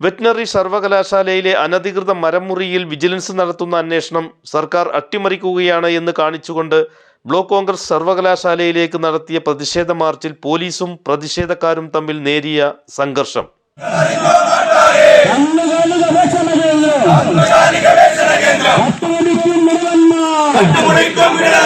Veterinary സർവകലാശാലയിലെ അനധികൃത മരമുറിയിൽ vigilance നടത്തുന്ന അന്വേഷണം സർക്കാർ അട്ടിമറിക്കുകയാണ് എന്ന് കാണിച്ചുകൊണ്ട് ബ്ലോക്ക് കോൺഗ്രസ് സർവകലാശാലയിലേക്ക് നടത്തിയ പ്രതിഷേധ മാർച്ചിൽ പോലീസും പ്രതിഷേധക്കാരും തമ്മിൽ നേരിയ സംഘർഷം. കന്നുകാലിക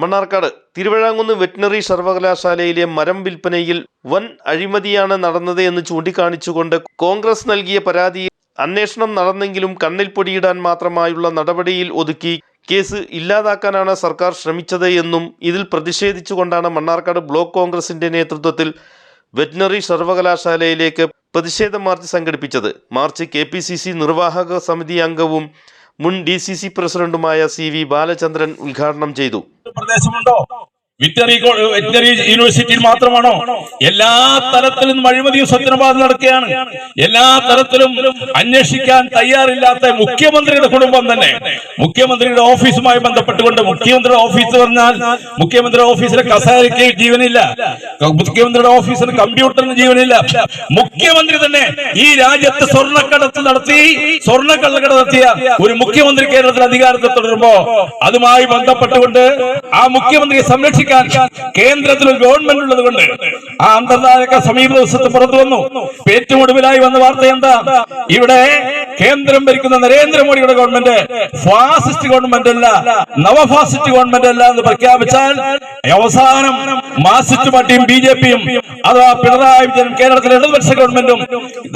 മണ്ണാർക്കാട് തിരുവിഴാങ്കുന്ന് വെറ്റിനറി സർവകലാശാലയിലെ മരം വിൽപ്പനയിൽ വൻ അഴിമതിയാണ് നടന്നത് എന്ന് ചൂണ്ടിക്കാണിച്ചുകൊണ്ട് കോൺഗ്രസ് നൽകിയ പരാതിയിൽ അന്വേഷണം നടന്നെങ്കിലും കണ്ണിൽ പൊടിയിടാൻ മാത്രമായുള്ള നടപടിയിൽ ഒതുക്കി കേസ് ഇല്ലാതാക്കാനാണ് സർക്കാർ ശ്രമിച്ചത് എന്നും ഇതിൽ പ്രതിഷേധിച്ചുകൊണ്ടാണ് മണ്ണാർക്കാട് ബ്ലോക്ക് കോൺഗ്രസിന്റെ നേതൃത്വത്തിൽ വെറ്റിനറി സർവകലാശാലയിലേക്ക് പ്രതിഷേധ മാർച്ച് സംഘടിപ്പിച്ചത്. March K P C C നിർവാഹക സമിതി അംഗവും മുൻ ഡി സി സി പ്രസിഡന്റുമായ സി വി ബാലചന്ദ്രൻ ഉദ്ഘാടനം ചെയ്തു. വെറ്ററി വെറ്ററി യൂണിവേഴ്സിറ്റിയിൽ മാത്രമാണോ? എല്ലാ തലത്തിലും അഴിമതിയും സത്യനപാത നടക്കുകയാണ്. എല്ലാ തലത്തിലും അന്വേഷിക്കാൻ തയ്യാറില്ലാത്ത മുഖ്യമന്ത്രിയുടെ കുടുംബം തന്നെ. മുഖ്യമന്ത്രിയുടെ ഓഫീസുമായി ബന്ധപ്പെട്ടുകൊണ്ട് മുഖ്യമന്ത്രിയുടെ ഓഫീസ് പറഞ്ഞാൽ മുഖ്യമന്ത്രിയുടെ ഓഫീസിലെ കസേരയ്ക്ക് ജീവനില്ല. മുഖ്യമന്ത്രിയുടെ ഓഫീസിന് കമ്പ്യൂട്ടറിന് ജീവനില്ല. മുഖ്യമന്ത്രി തന്നെ ഈ രാജ്യത്ത് സ്വർണക്കടത്ത് നടത്തി സ്വർണക്കള്ളക്കട നടത്തിയ ഒരു മുഖ്യമന്ത്രി കേരളത്തിൽ അധികാരത്തിൽ തുടരുമ്പോ അതുമായി ബന്ധപ്പെട്ടുകൊണ്ട് ആ മുഖ്യമന്ത്രിയെ സംരക്ഷിക്കാൻ കേന്ദ്രത്തിൽ ഒരു ഗവൺമെന്റ് ഉള്ളത് കൊണ്ട് ആ അന്തർനായക സമീപ ദിവസത്ത് പുറത്തു വന്നു. ഏറ്റവും വന്ന വാർത്ത എന്താ? ഇവിടെ കേന്ദ്രം ഭരിക്കുന്ന നരേന്ദ്രമോദിയുടെ ഗവൺമെന്റ് ഫാസിസ്റ്റ് ഗവൺമെന്റ് അല്ല നവഫാസിസ്റ്റ് ഗവൺമെന്റ് അല്ല എന്ന് പ്രഖ്യാപിച്ചാൽ അവസാനം മാർസിസ്റ്റ് പാർട്ടിയും ബി ജെ പിയും അഥവാ പിണറായി വിജയൻ കേരളത്തിലെ ഇടതുപക്ഷ ഗവൺമെന്റും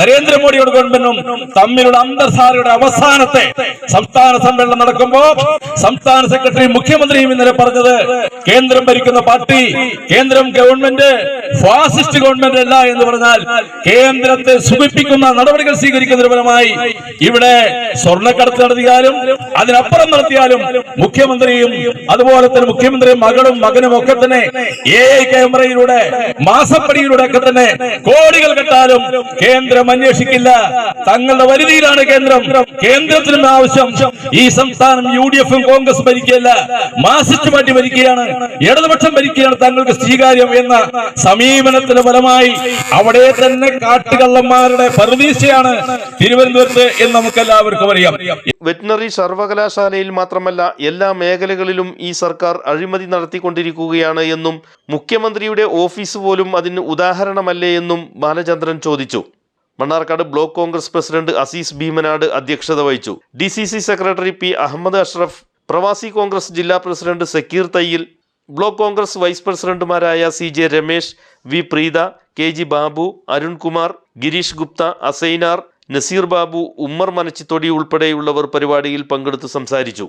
നരേന്ദ്രമോദിയുടെ ഗവൺമെന്റും തമ്മിലുള്ള അന്തർസാരയുടെ അവസാനത്തെ സംസ്ഥാന സമ്മേളനം നടക്കുമ്പോ സംസ്ഥാന സെക്രട്ടറി മുഖ്യമന്ത്രിയും ഇന്നലെ പറഞ്ഞത് കേന്ദ്രം ഭരിക്കുന്ന പാർട്ടി കേന്ദ്രം ഗവൺമെന്റ് ഫാസിസ്റ്റ് ഗവൺമെന്റ് അല്ല എന്ന് പറഞ്ഞാൽ കേന്ദ്രത്തെ സുഖിപ്പിക്കുന്ന നടപടികൾ സ്വീകരിക്കുന്നതിന് ഫലമായി ഇവിടെ സ്വർണക്കടത്ത് നടത്തിയാലും അതിനപ്പുറം നടത്തിയാലും മുഖ്യമന്ത്രിയും അതുപോലെ തന്നെ മുഖ്യമന്ത്രിയും മകളും മകനും ഒക്കെ തന്നെ എ ക്യാമറയിലൂടെ മാസപ്പടിയിലൂടെ ഒക്കെ തന്നെ കോടികൾ കെട്ടാലും കേന്ദ്രം അന്വേഷിക്കില്ല. തങ്ങളുടെ വരുതിയിലാണ് കേന്ദ്രം. കേന്ദ്രത്തിനും ആവശ്യം. ഈ സംസ്ഥാനം യു ഡി എഫും കോൺഗ്രസ് ഭരിക്കുകയല്ല മാർസിസ്റ്റ് പാർട്ടി ഭരിക്കുകയാണ്. ഇടതുപക്ഷം ഭരിക്കുകയാണ് തങ്ങൾക്ക് സ്വീകാര്യം എന്ന സമീപനത്തിന് ഫലമായി അവിടെ തന്നെ കാട്ടുകള്ളന്മാരുടെ പ്രതീക്ഷയാണ് തിരുവനന്തപുരത്ത് എന്ന് നമുക്ക് എല്ലാവർക്കും അറിയാം. വെറ്റിനറി സർവകലാശാലയിൽ മാത്രമല്ല എല്ലാ മേഖലകളിലും ഈ സർക്കാർ അഴിമതി നടത്തിക്കൊണ്ടിരിക്കുകയാണ് എന്നും മുഖ്യമന്ത്രിയുടെ ഓഫീസ് പോലും അതിന് ഉദാഹരണമല്ലേ എന്നും ബാലചന്ദ്രൻ ചോദിച്ചു. Mannarkkad block Congress president Azeez Bheemanad അധ്യക്ഷത വഹിച്ചു. D C C secretary P Ahmed Ashraf Pravasi Congress ജില്ലാ president Sakeer Thayyil block Congress vice പ്രസിഡന്റുമാരായ C J Ramesh V Preetha K G Babu Arunkumar Gireesh Gupta Asainar Naseer Babu Ummer Manachithodi ഉൾപ്പെടെയുള്ളവർ പരിപാടിയിൽ പങ്കെടുത്ത് സംസാരിച്ചു.